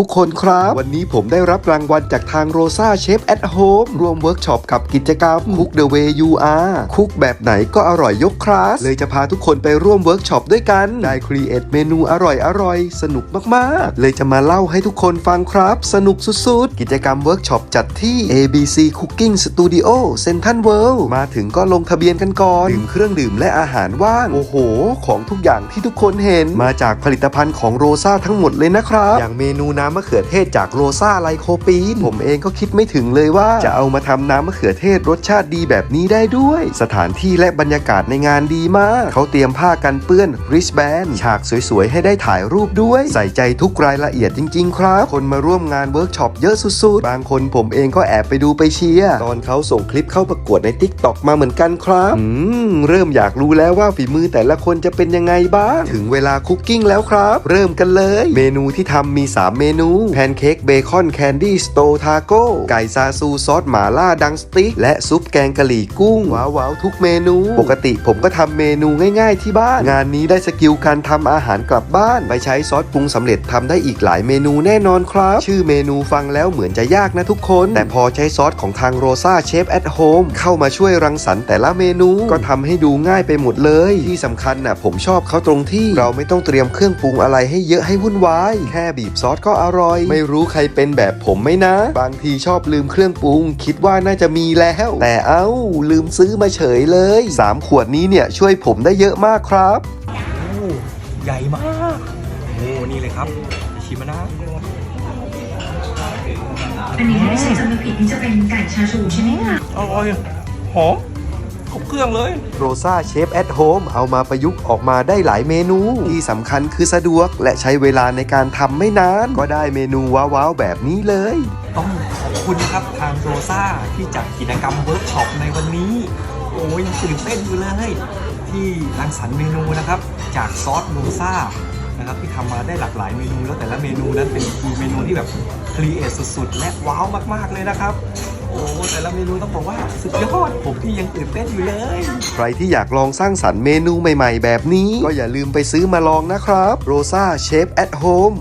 ทุกคนครับ วันนี้ผมได้รับรางวัลจากทางโรซาเชฟแอทโฮมร่วมเวิร์กช็อปกับกิจกรรม Cook the way you are คุกแบบไหนก็อร่อยยกคลาส เลยจะพาทุกคนไปร่วมเวิร์กช็อปด้วยกัน ได้ครีเอทเมนูอร่อยอร่อยสนุกมาก ๆ เลยจะมาเล่าให้ทุกคนฟังครับ สนุกสุด ๆ กิจกรรมเวิร์กช็อปจัดที่ ABC Cooking Studio Central World มาถึงก็ลงทะเบียนกันก่อนดื่มเครื่องดื่มและอาหารว่างโอ้โห ของทุกอย่างที่ทุกคนเห็น มาจากผลิตภัณฑ์ของโรซาทั้งหมดเลยนะครับอย่างเมนูน้ำน้ำมะเขือเทศจากโรซาไลโคปีน ผมเองก็คิดไม่ถึงเลยว่า จะเอามาทำน้ำมะเขือเทศรสชาติดีแบบนี้ได้ด้วย สถานที่และบรรยากาศในงานดีมาก เขาเตรียมผ้ากันเปื้อนริชแบนฉากสวยๆ ให้ได้ถ่ายรูปด้วย ใส่ใจทุกรายละเอียดจริง ๆ ครับ คนมาร่วมงานเวิร์กช็อปเยอะสุดๆ บางคนผมเองก็แอบไปดูไปเชียร์ตอนเขาส่งคลิปเข้าประกวดใน t ิ k t o k มาเหมือนกันครับอืมเริ่มอยากรู้แล้วว่าฝีมือแต่ละคนจะเป็นยังไงบ้าง ถึงเวลาคุกกิ้งแล้วครับ เริ่มกันเลย เมนูที่ทำมี 3 เมนูแพนเค้กเบคอนแคนดี้สโตทาโก้ไก่ซาซูซอสหม่าล่าดังสติ๊กและซุปแกงกะหรี่กุ้ง ว้าวๆทุกเมนู ปกติผมก็ทำเมนูง่ายๆที่บ้าน งานนี้ได้สกิลการทำอาหารกลับบ้าน ไปใช้ซอสปรุงสำเร็จทำได้อีกหลายเมนูแน่นอนครับ ชื่อเมนูฟังแล้วเหมือนจะยากนะทุกคน แต่พอใช้ซอสของทางโรซาเชฟแอทโฮมเข้ามาช่วยรังสรรค์แต่ละเมนูก็ทำให้ดูง่ายไปหมดเลย ที่สำคัญน่ะผมชอบเขาตรงที่เราไม่ต้องเตรียมเครื่องปรุงอะไรให้เยอะให้วุ่นวายแค่บีบซอสก็อร่อย ไม่รู้ใครเป็นแบบผมไหมนะ บางทีชอบลืมเครื่องปรุง คิดว่าน่าจะมีแล้ว แต่เอ้า ลืมซื้อมาเฉยเลย 3 ขวดนี้เนี่ยช่วยผมได้เยอะมากครับโอ้ใหญ่มากโอ้นี่เลยครับชิมมานะอันนี้ถ้าไม่ใช่จำไม่ผิดนี่จะเป็นไก่ชาชูใช่ไหมคะอร่อยหอมคร บเครื่องเลยโรซาเชฟแอทโฮมเอามาประยุกต์ออกมาได้หลายเมนู ที่สำคัญคือสะดวกและใช้เวลาในการทำไม่นาน ก็ได้เมนูว้าวๆแบบนี้เลย ต้องขอบคุณนะครับทางโรซ่าที่จัดกิจกรรมเวิร์กช็อปในวันนี้ โอ้ยยังตื่นเต้นอยู่เลย ที่รังสรรค์เมนูนะครับ จากซอสโรซ่านะครับที่ทำมาได้หลากหลายเมนูแล้วแต่ละเมนูนั้นเป็นเมนูที่แบบครีเอทสุดๆ และว้าวมากๆเลยนะครับ อ้แต่ละเมนูต้องบอกว่าสุดยอดผมที่ยังตื่นเต้นอยู่เลย ใครที่อยากลองสร้างสรรค์เมนูใหม่ๆ แบบนี้ ก็อย่าลืมไปซื้อมาลองนะครับโรซาเชฟแอทโฮม